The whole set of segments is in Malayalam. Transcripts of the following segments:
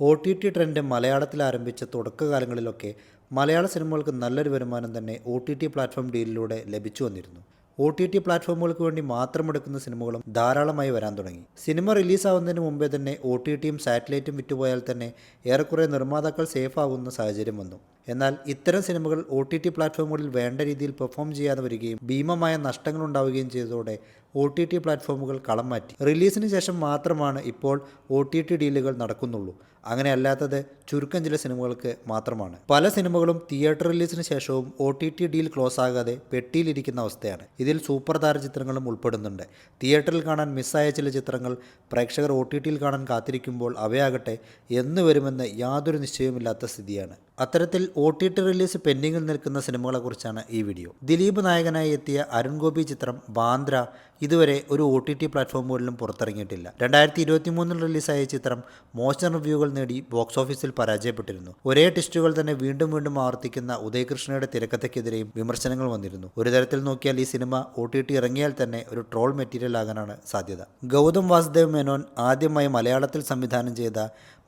ഒ ടി ടി ട്രെൻഡ് മലയാളത്തിൽ ആരംഭിച്ച തുടക്കകാലങ്ങളിലൊക്കെ മലയാള സിനിമകൾക്ക് നല്ലൊരു വരുമാനം തന്നെ ഒ ടി ടി പ്ലാറ്റ്ഫോം ഡീലിലൂടെ ലഭിച്ചു വന്നിരുന്നു. ഒ ടി ടി പ്ലാറ്റ്ഫോമുകൾക്ക് വേണ്ടി മാത്രം എടുക്കുന്ന സിനിമകളും ധാരാളമായി വരാൻ തുടങ്ങി. സിനിമ റിലീസാവുന്നതിന് മുമ്പേ തന്നെ ഒ ടി ടിയും സാറ്റലൈറ്റും വിറ്റുപോയാൽ തന്നെ ഏറെക്കുറെ നിർമ്മാതാക്കൾ സേഫ് ആകുന്ന സാഹചര്യം വന്നു. എന്നാൽ ഇത്തരം സിനിമകൾ ഒ ടി ടി പ്ലാറ്റ്ഫോമുകളിൽ വേണ്ട രീതിയിൽ പെർഫോം ചെയ്യാതെ വരികയും ഭീമമായ നഷ്ടങ്ങൾ ഉണ്ടാവുകയും ചെയ്തതോടെ ഒ ടി ടി പ്ലാറ്റ്ഫോമുകൾ കളം മാറ്റി. റിലീസിന് ശേഷം മാത്രമാണ് ഇപ്പോൾ ഒ ടി ടി ഡീലുകൾ നടക്കുന്നുള്ളൂ. അങ്ങനെ അല്ലാത്തത് ചുരുക്കം ചില സിനിമകൾക്ക് മാത്രമാണ്. പല സിനിമകളും തിയേറ്റർ റിലീസിന് ശേഷവും O T T deal close ആകാതെ പെട്ടിയിലിരിക്കുന്ന അവസ്ഥയാണ്. ഇതിൽ സൂപ്പർ താര ചിത്രങ്ങളും ഉൾപ്പെടുന്നുണ്ട്. തിയേറ്ററിൽ കാണാൻ മിസ്സായ ചില ചിത്രങ്ങൾ പ്രേക്ഷകർ ഒ ടി ടിയിൽ കാണാൻ കാത്തിരിക്കുമ്പോൾ അവയാകട്ടെ എന്ന് വരുമെന്ന് യാതൊരു നിശ്ചയവുമില്ലാത്ത സ്ഥിതിയാണ്. അത്തരത്തിൽ ഒ ടി ടി റിലീസ് പെൻഡിങ്ങിൽ നിൽക്കുന്ന സിനിമകളെക്കുറിച്ചാണ് ഈ വീഡിയോ. ദിലീപ് നായകനായി എത്തിയ അരുൺ ഗോപി ചിത്രം ബാന്ദ്ര ഇതുവരെ ഒരു ഒ ടി ടി പ്ലാറ്റ്ഫോമുകളിലും പുറത്തിറങ്ങിയിട്ടില്ല. രണ്ടായിരത്തി ഇരുപത്തി മൂന്നിൽ റിലീസായ ചിത്രം മോശം റിവ്യൂകൾ നേടി ബോക്സ് ഓഫീസിൽ പരാജയപ്പെട്ടിരുന്നു. ഒരേ ടിസ്റ്റുകൾ തന്നെ വീണ്ടും വീണ്ടും ആവർത്തിക്കുന്ന ഉദയകൃഷ്ണയുടെ തിരക്കഥയ്ക്കെതിരെയും വിമർശനങ്ങൾ വന്നിരുന്നു. ഒരു തരത്തിൽ നോക്കിയാൽ ഈ സിനിമ ഒ ടി ടി ഇറങ്ങിയാൽ തന്നെ ഒരു ട്രോൾ മെറ്റീരിയൽ ആകാനാണ് സാധ്യത. ഗൗതം വാസുദേവ് മേനോൻ ആദ്യമായി മലയാളത്തിൽ സംവിധാനം ചെയ്ത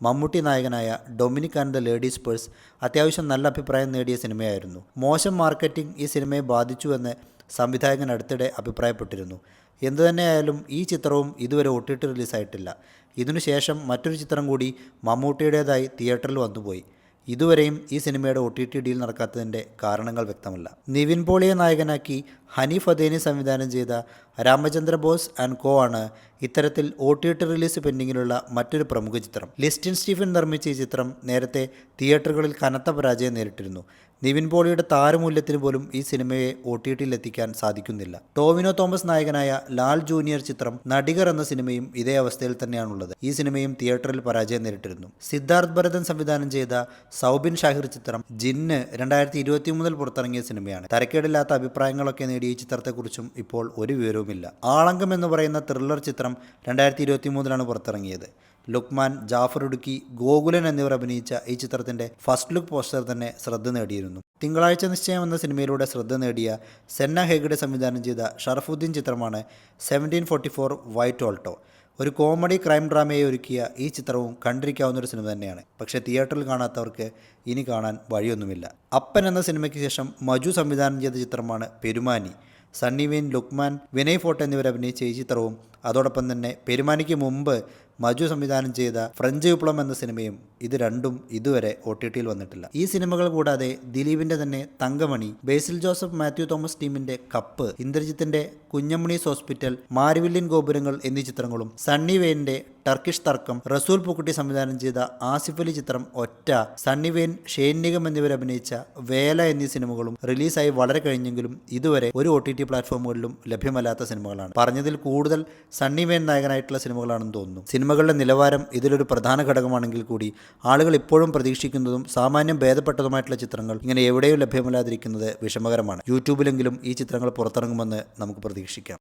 മമ്മൂട്ടി നായകനായ Dominic and the ladies purse അത്യാവശ്യം നല്ല അഭിപ്രായം നേടിയ സിനിമയായിരുന്നു. മോശം മാർക്കറ്റിംഗ് ഈ സിനിമയെ ബാധിച്ചുവെന്ന് സംവിധായകൻ അടുത്തിടെ അഭിപ്രായപ്പെട്ടിരുന്നു. എന്തുതന്നെയായാലും ഈ ചിത്രവും ഇതുവരെ ഒട്ടിട്ട് റിലീസായിട്ടില്ല. ഇതിനുശേഷം മറ്റൊരു ചിത്രം കൂടി മമ്മൂട്ടിയുടേതായി തിയേറ്ററിൽ വന്നുപോയി. ഇതുവരെയും ഈ സിനിമയുടെ ഒ ടി ടി ഡീൽ നടക്കാത്തതിന്റെ കാരണങ്ങൾ വ്യക്തമല്ല. നിവിൻ പോളിയെ നായകനാക്കി ഹനീഫ് അദേനി സംവിധാനം ചെയ്ത രാമചന്ദ്ര ബോസ് ആൻഡ് കോ ആണ് ഇത്തരത്തിൽ ഒ ടി ടി റിലീസ് പെൻഡിങ്ങിലുള്ള മറ്റൊരു പ്രമുഖ ചിത്രം. ലിസ്റ്റിൻ സ്റ്റീഫൻ നിർമ്മിച്ച ഈ ചിത്രം നേരത്തെ തിയേറ്ററുകളിൽ കനത്ത പരാജയം നേരിട്ടിരുന്നു. നിവിൻ പോളിയുടെ താരമൂല്യത്തിന് പോലും ഈ സിനിമയെ ഒ ടി ടിയിൽ എത്തിക്കാൻ സാധിക്കുന്നില്ല. ടോവിനോ തോമസ് നായകനായ ലാൽ ജൂനിയർ ചിത്രം നടികർ എന്ന സിനിമയും ഇതേ അവസ്ഥയിൽ തന്നെയാണുള്ളത്. ഈ സിനിമയും തിയേറ്ററിൽ പരാജയം നേരിട്ടിരുന്നു. സിദ്ധാർത്ഥ് ഭരതൻ സംവിധാനം ചെയ്ത സൗബിൻ ഷാഹിർ ചിത്രം ജിന്ന് രണ്ടായിരത്തി ഇരുപത്തി മൂന്നിൽ പുറത്തിറങ്ങിയ സിനിമയാണ്. തരക്കേടില്ലാത്ത അഭിപ്രായങ്ങളൊക്കെ നേടിയ ഈ ചിത്രത്തെക്കുറിച്ചും ഇപ്പോൾ ഒരു വിവരവുമില്ല. ആളങ്കം എന്ന് പറയുന്ന ത്രില്ലർ ചിത്രം രണ്ടായിരത്തി ഇരുപത്തി മൂന്നിലാണ് പുറത്തിറങ്ങിയത്. ലുക്മാൻ ജാഫർ ഉടുക്കി ഗോകുലൻ എന്നിവർ അഭിനയിച്ച ഈ ചിത്രത്തിന്റെ ഫസ്റ്റ് ലുക്ക് പോസ്റ്റർ തന്നെ ശ്രദ്ധ നേടിയിരുന്നു. തിങ്കളാഴ്ച നിശ്ചയം എന്ന സിനിമയിലൂടെ ശ്രദ്ധ നേടിയ സെന്ന ഹേഗഡെ സംവിധാനം ചെയ്ത ഷറഫുദ്ദീൻ ചിത്രമാണ് seventeen forty four white Alto ഒരു കോമഡി ക്രൈം ഡ്രാമയെ ഒരുക്കിയ ഈ ചിത്രവും കണ്ടിരിക്കാവുന്ന ഒരു സിനിമ തന്നെയാണ്. പക്ഷേ തിയേറ്ററിൽ കാണാത്തവർക്ക് ഇനി കാണാൻ വഴിയൊന്നുമില്ല. അപ്പൻ എന്ന സിനിമയ്ക്ക് ശേഷം മജു സംവിധാനം ചെയ്ത ചിത്രമാണ് പെരുമാനി. സണ്ണി വെയിൻ ലുക്മാൻ വിനയ് ഫോർട്ട് എന്നിവരഭിനയിച്ച ഈ ചിത്രവും അതോടൊപ്പം തന്നെ പെരുമാനിക്ക് മുമ്പ് മജു സംവിധാനം ചെയ്ത ഫ്രഞ്ച് വിപ്ലവം എന്ന സിനിമയും ഇത് രണ്ടും ഇതുവരെ ഒ ടി ടിയിൽ വന്നിട്ടില്ല. ഈ സിനിമകൾ കൂടാതെ ദിലീപിന്റെ തന്നെ തങ്കമണി ബേസിൽ ജോസഫ് മാത്യു തോമസ് ടീമിന്റെ കപ്പ് ഇന്ദ്രജിത്തിന്റെ കുഞ്ഞമ്മണീസ് ഹോസ്പിറ്റൽ മാരുവില്യൻ ഗോപുരങ്ങൾ എന്നീ ചിത്രങ്ങളും സണ്ണി വെയിന്റെ ടർക്കിഷ് തർക്കം റസൂൽ പൂക്കുട്ടി സംവിധാനം ചെയ്ത ആസിഫ് അലി ചിത്രം ഒറ്റ സണ്ണി വെയിൻ ഷെയ്ൻ നിഗം എന്നിവരഭിനയിച്ച വേല എന്നീ സിനിമകളും റിലീസായി വളരെ കഴിഞ്ഞെങ്കിലും ഇതുവരെ ഒരു ഒ ടി ടി പ്ലാറ്റ്ഫോമുകളിലും ലഭ്യമല്ലാത്ത സിനിമകളാണ്. പറഞ്ഞതിൽ കൂടുതൽ സണ്ണി മേൻ നായകനായിട്ടുള്ള സിനിമകളാണെന്ന് തോന്നുന്നു. സിനിമകളുടെ നിലവാരം ഇതിലൊരു പ്രധാന ഘടകമാണെങ്കിൽ കൂടി ആളുകൾ ഇപ്പോഴും പ്രതീക്ഷിക്കുന്നതും സാമാന്യം ഭേദപ്പെട്ടതുമായിട്ടുള്ള ചിത്രങ്ങൾ ഇങ്ങനെ എവിടെയും ലഭ്യമല്ലാതിരിക്കുന്നത് വിഷമകരമാണ്. യൂട്യൂബിലെങ്കിലും ഈ ചിത്രങ്ങൾ പുറത്തിറങ്ങുമെന്ന് നമുക്ക് പ്രതീക്ഷിക്കാം.